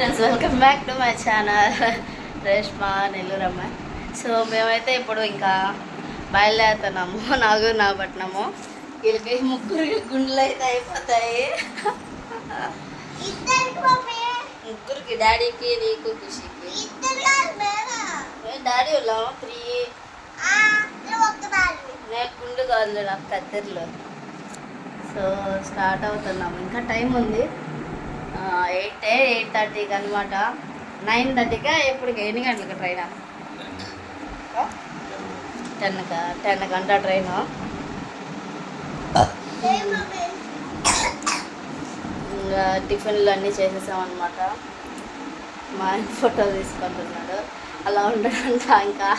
Friends welcome back to my channel Reshma Nelluramma so మేమైతే ఇప్పుడు ఇంకా బయలుదేరుతున్నాము నాగూరు నాగపట్నము వీళ్ళకి ముగ్గురికి గుండెలు అయితే అయిపోతాయి. ముగ్గురికి డాడీకి నీకు ఖుషికి. డాడీ వాళ్ళం త్రీ? నేను గుండు కాదు నాకు కత్తిరిలో సో స్టార్ట్ అవుతున్నాము. ఇంకా టైం ఉంది. ఎయిట్ ఎయిట్ థర్టీకి అనమాట నైన్ థర్టీకి ఎప్పటికి? ఎన్ని గంటలకి ట్రైన్ టెన్కా టెన్ గంట ట్రైన్ ఇంకా టిఫిన్లు అన్నీ చేసేసామన్నమాట. మా ఆయన ఫోటో తీసుకుంటున్నాడు. అలా ఉండడంట ఇంకా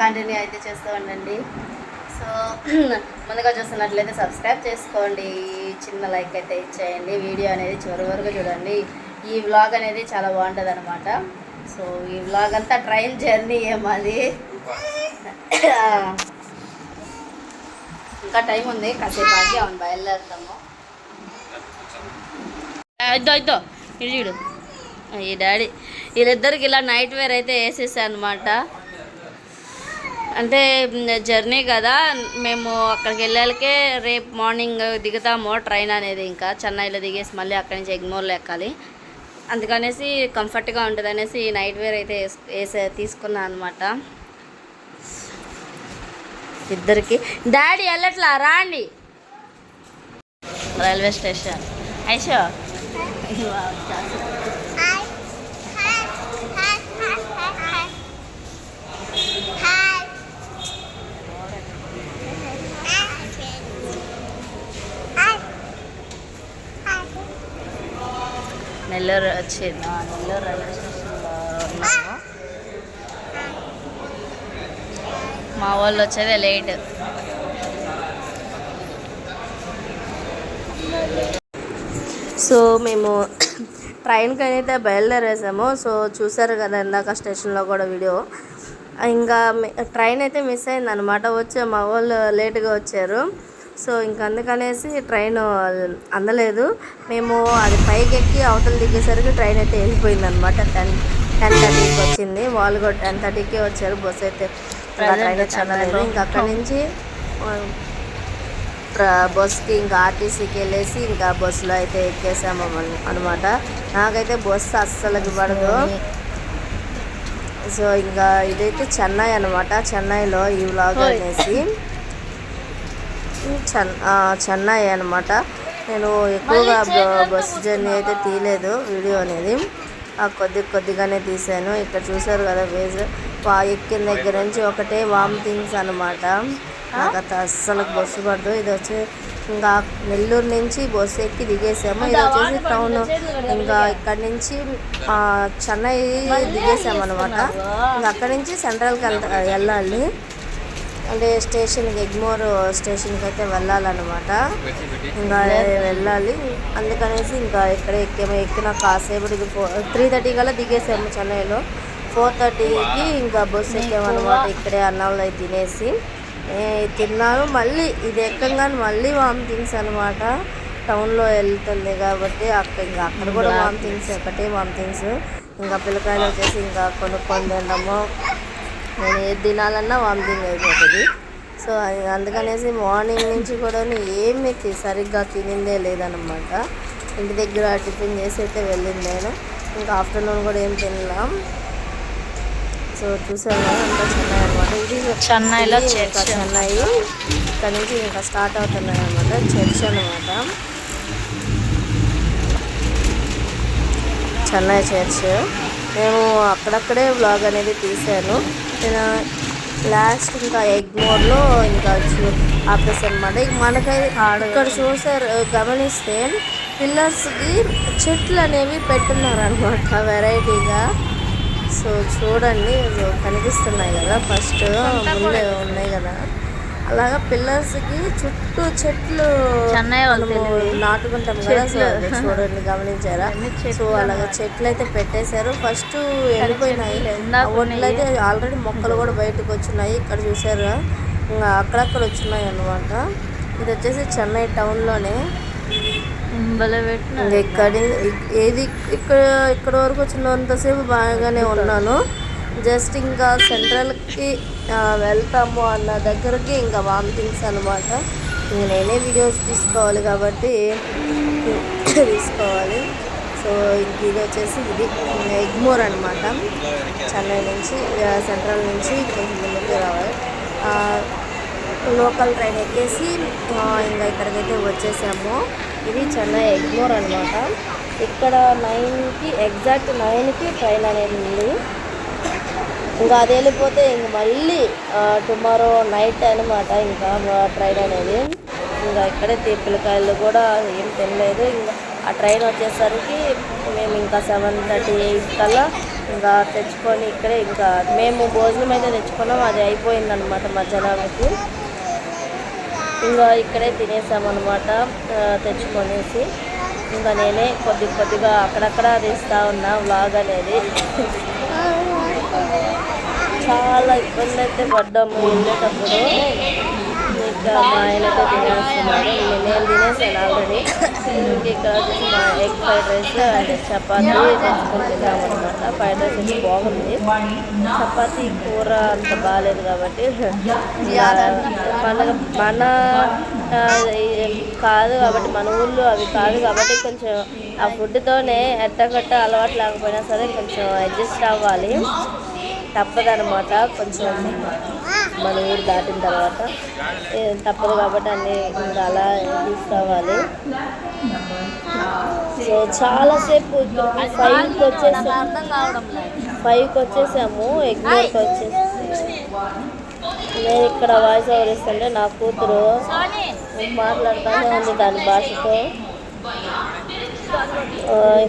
కంటిన్యూ అయితే చేస్తూ ఉండండి. సో ముందుగా చూస్తున్నట్లయితే సబ్స్క్రైబ్ చేసుకోండి. చిన్న లైక్ అయితే ఇచ్చేయండి. వీడియో అనేది చివరి వరకు చూడండి. ఈ వ్లాగ్ అనేది చాలా బాగుంటుంది అనమాట సో ఈ వ్లాగ్ అంతా ట్రైన్ జర్నీ ఏమది ఇంకా టైం ఉంది. కాసేపు ఆగి అవును బయలుదేరుతాము. ఇద్దో ఇద్దో. ఇడు చూడు. ఈ డాడీ. వీళ్ళిద్దరికి ఇలా నైట్ వేర్ అయితే వేసేసా అనమాట అంటే జర్నీ కదా. మేము అక్కడికి వెళ్ళాకే రేపు మార్నింగ్ దిగుతాము ట్రైన్ అనేది ఇంకా. చెన్నైలో దిగేసి మళ్ళీ అక్కడి నుంచి ఎగ్మోర్లో ఎక్కాలి. అందుకనేసి కంఫర్ట్గా ఉంటుంది అనేసి నైట్ వేర్ అయితే వేస్- వేసే తీసుకున్నాను అనమాట ఇద్దరికి. డాడీ వెళ్ళట్లా రాండి. Railway station. ఐషో. నెల్లూరు వచ్చి నెల్లూరు రైల్వే స్టేషన్లో ఉన్నాము మా వాళ్ళు వచ్చేదే లేట్. సో మేము ట్రైన్కి అయితే బయలుదేరేసాము. సో చూసారు కదా ఇందాక స్టేషన్లో కూడా వీడియో. ఇంకా ట్రైన్ అయితే మిస్ అయింది అనమాట వచ్చే మా వాళ్ళు లేట్గా వచ్చారు. సో ఇంక అందుకనేసి ట్రైన్ అందలేదు. మేము అది పైకి ఎక్కి అవతల దిగేసరికి ట్రైన్ అయితే వెళ్ళిపోయింది అనమాట టెన్ టెన్ థర్టీకి వచ్చింది. వాళ్ళు కూడా టెన్ థర్టీకే వచ్చారు. బస్సు అయితే ట్రైన్ అయితే అందలేదు. ఇంకా అక్కడి నుంచి బస్కి ఇంకా ఆర్టీసీకి వెళ్ళేసి ఇంకా బస్సులో అయితే ఎక్కేసాము అనమాట నాకైతే బస్సు అస్సలకి పడదు. సో ఇంకా ఇదైతే చెన్నై అనమాట చెన్నైలో ఈ వ్లాగ్ అనేసి. చెన్ చెన్నై అనమాట నేను ఎక్కువగా బ- బస్సు జర్నీ అయితే తీయలేదు వీడియో అనేది. కొద్ది కొద్దిగానే తీసాను ఇక్కడ చూసారు కదా వేజ్ వా ఎక్కిన దగ్గర నుంచి ఒకటే వామిటింగ్స్ అనమాట నాకు అత అస్సలు బస్సు పడదు. ఇది వచ్చి ఇంకా నెల్లూరు నుంచి బస్సు ఎక్కి దిగేసాము. ఇది వచ్చేసి టౌన్. ఇంకా ఇక్కడ నుంచి చెన్నై దిగేసాము అనమాట ఇంకా అక్కడ నుంచి సెంట్రల్కి వెళ్తా వెళ్ళాలి. అంటే స్టేషన్కి ఎగ్మోర్ స్టేషన్కి అయితే వెళ్ళాలన్నమాట. ఇంకా వెళ్ళాలి. అందుకనేసి ఇంకా ఇక్కడ ఎక్కాము ఎక్కిన కాసేపటికి ఫోర్ త్రీ థర్టీ కల్లా దిగేసాము చెన్నైలో. ఫోర్ థర్టీకి ఇంకా బస్సు ఎక్కామన్నమాట ఇక్కడే అయితే తినేసి. తిన్నాను మళ్ళీ ఇది ఎక్కగానే మళ్ళీ వామిటింగ్స్ అనమాట టౌన్లో వెళ్తుంది కాబట్టి అక్కడ ఇంకా అక్కడ కూడా వామిటింగ్స్ ఒకటే వామిటింగ్స్. ఇంకా పిల్లకాయలు వచ్చేసి ఇంకా కొనుక్కొని తినడము. నేను ఏది తినాలన్నా వామిటింగ్ అయిపోతుంది. సో అది- అందుకనేసి మార్నింగ్ నుంచి కూడా ఏమి సరిగ్గా తినిందే లేదనమాట ఇంటి దగ్గర టిఫిన్ చేసి అయితే వెళ్ళింది నేను. ఇంకా ఆఫ్టర్నూన్ కూడా ఏం తినలాం. సో చూసాను అంతా చెన్నై అనమాట ఇది చెన్నైలో. చెన్నై. ఇక్కడ నుంచి ఇంకా స్టార్ట్ అవుతున్నాయి అనమాట చర్చ్ అనమాట చెన్నై చర్చ్. మేము అక్కడక్కడే వ్లాగ్ అనేది తీశాను. లాస్ట్ ఇంకా ఎగ్మోర్లో ఇంకా చూ- ఆపేసాను అనమాట ఇక మనకైతే ఇక్కడ చూసారు గమనిస్తే పిల్లర్స్కి చెట్లు అనేవి పెట్టున్నారు అనమాట వెరైటీగా. సో చూడండి కనిపిస్తున్నాయి కదా ఫస్ట్ ముందే ఉన్నాయి కదా. అలాగా పిల్లర్స్కి చుట్టూ చెట్లు చెన్నై. నాటుకుంటాం కదా చూడండి గమనించారా? సో అలాగా చెట్లు అయితే పెట్టేశారు. ఫస్ట్ వెళ్ళిపోయినాయి ఒడ్లు అయితే ఆల్రెడీ మొక్కలు కూడా బయటకు వచ్చినాయి. ఇక్కడ చూసారా? ఇంకా అక్కడక్కడ వచ్చినాయి అన్నమాట. ఇది వచ్చేసి చెన్నై టౌన్లోనే ఇక్కడ ఏది ఇక్కడ ఇక్కడ వరకు వచ్చినంతసేపు బాగానే ఉన్నాను. జస్ట్ ఇంకా సెంట్రల్కి వెళ్తాము అన్న దగ్గరకి ఇంకా వామిటింగ్స్ అనమాట ఇంక నేనే వీడియోస్ తీసుకోవాలి కాబట్టి తీసుకోవాలి. సో ఇది వచ్చేసి ఇది. ఎగ్మోర్ అనమాట చెన్నై నుంచి సెంట్రల్ నుంచి కొంచెం ముందుకు రావాలి. లోకల్ ట్రైన్ ఎక్కేసి ఇంకా ఇంకా ఇక్కడికైతే వచ్చేసాము. ఇది చెన్నై ఎగ్మోర్ అనమాట ఇక్కడ నైన్కి ఎగ్జాక్ట్ నైన్కి ట్రైన్ అనేది ఉంది. ఇంకా అది వెళ్ళిపోతే ఇంక మళ్ళీ టుమారో నైట్ అనమాట ఇంకా ట్రైన్ అనేది. ఇంకా ఇక్కడే తీపిలకాయలు కూడా ఏం తినలేదు. ఇంకా ఆ ట్రైన్ వచ్చేసరికి మేము ఇంకా సెవెన్ థర్టీ ఎయిట్ కల్లా ఇంకా తెచ్చుకొని ఇక్కడే ఇంకా మేము భోజనం అయితే తెచ్చుకున్నాం. అది అయిపోయిందనమాట మధ్యాహ్నానికి. ఇంకా ఇక్కడే తినేసామన్నమాట తెచ్చుకొనేసి. ఇంకా నేనే కొద్ది కొద్దిగా అక్కడక్కడ తీస్తూ ఉన్నా వ్లాగ్ అనేది. చాలా ఇబ్బంది అయితే పడ్డాము వెళ్ళేటప్పుడు ఇంకా మా ఆయనతో తినేస్తున్నారు నేను తినేసాను ఆల్రెడీ. ఇంక ఇక్కడ వచ్చేసి మా egg fried rice chapati chapati తెచ్చుకొని తిన్నామన్నమాట ఫ్రైడ్ రైస్ వచ్చి బాగుంది. చపాతీ కూర అంత బాగాలేదు కాబట్టి ఇంకా పండగ మన కాదు కాబట్టి మన ఊళ్ళో అవి కాదు కాబట్టి కొంచెం ఆ ఫుడ్తోనే ఎట్టగట్ట అలవాటు లేకపోయినా సరే కొంచెం అడ్జస్ట్ అవ్వాలి. తప్పదనమాట కొంచెం మన ఊరు దాటిన తర్వాత. తప్పదు కాబట్టి అన్ని ఇంకా అలా తీసుకోవాలి. సో చాలాసేపు ఫైవ్కి వచ్చేసి. ఫైవ్కి వచ్చేసాము. ఎగ్జామ్కి వచ్చేసి నేను ఇక్కడ వాయిస్ ఓవర్ ఇస్తుంటే నా కూతురు మాట్లాడుతూనే ఉంది దాని భాషతో.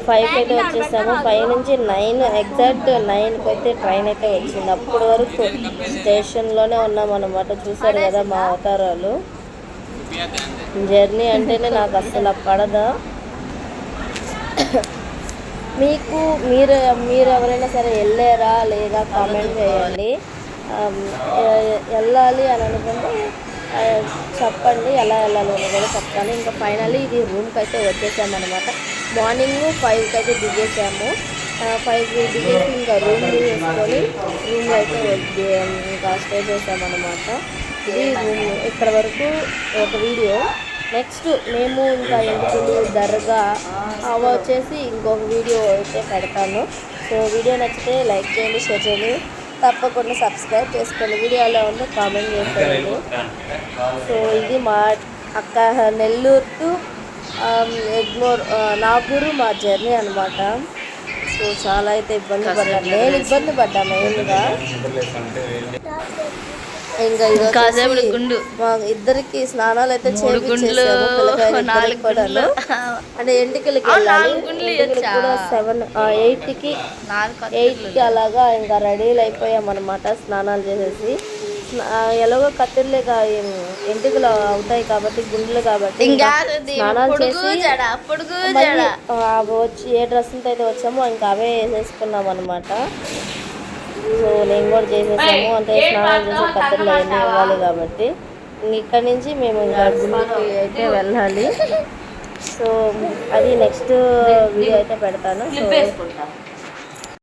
ఫైవ్కి అయితే వచ్చేసాము. ఫైవ్ నుంచి నైన్ ఎగ్జాక్ట్ నైన్కి అయితే ట్రైన్ అయితే వచ్చింది. అప్పటి వరకు స్టేషన్లోనే ఉన్నాం అనమాట చూసారు కదా మా అవతారాలు. జర్నీ అంటేనే నాకు అస్సలు పడదా. మీకు మీరు మీరు ఎవరైనా సరే వెళ్ళారా లేదా కామెంట్ చేయండి. వెళ్ళాలి అని అనుకుంటే చెప్పండి ఎలా వెళ్ళాలి కూడా చెప్తాను. ఇంకా ఫైనల్లీ ఇది రూమ్కి అయితే వచ్చేసామన్నమాట. మార్నింగ్ ఫైవ్కి అయితే దిగేసాము. ఫైవ్ దిగేసి ఇంకా రూమ్ తీసుకొని రూమ్లో అయితే ఇంకా స్టే చేసామన్నమాట. ఇది రూమ్ ఇక్కడ వరకు ఒక వీడియో నెక్స్ట్ మేము ఇంకా ఎందుకు దర్గా అవి వచ్చేసి ఇంకొక వీడియో అయితే పెడతాను. సో వీడియో నచ్చితే లైక్ చేయండి షేర్ చేయండి. తప్పకుండా సబ్స్క్రైబ్ చేసుకోండి. వీడియో ఎలా ఉందో కామెంట్ చేసేయండి సో ఇది మా అక్క నెల్లూరు టు ఎగ్మోర్ నాగూరు మా జర్నీ అనమాట సో చాలా అయితే ఇబ్బంది పడ్డాను. నేను ఇబ్బంది పడ్డాను మెయిన్గా. ఇంకా గుండు. మా ఇద్దరికి స్నానాలు అయితే గుండ్లు అంటే ఎంటికలకి సెవెన్ ఎయిట్కి నాలుగు ఎయిట్కి అలాగా ఇంకా రెడీలు అయిపోయామన్నమాట స్నానాలు చేసేసి. ఎలాగో కత్తిర్లేక ఎంటికలు అవుతాయి కాబట్టి గుండ్లు కాబట్టి స్నానాలు చేసి వచ్చి ఏ డ్రెస్సులతో అయితే వచ్చామో ఇంకా అవే వేసేసుకున్నాం అనమాట సో నేను కూడా చేసేసాము. అంటే స్నానాలు చేసి అవన్నీ ఇవ్వాలి కాబట్టి ఇంక ఇక్కడ నుంచి మేము ఇంకా గుండెకి అయితే వెళ్ళాలి. సో అది నెక్స్ట్ వీడియో అయితే పెడతాను. సో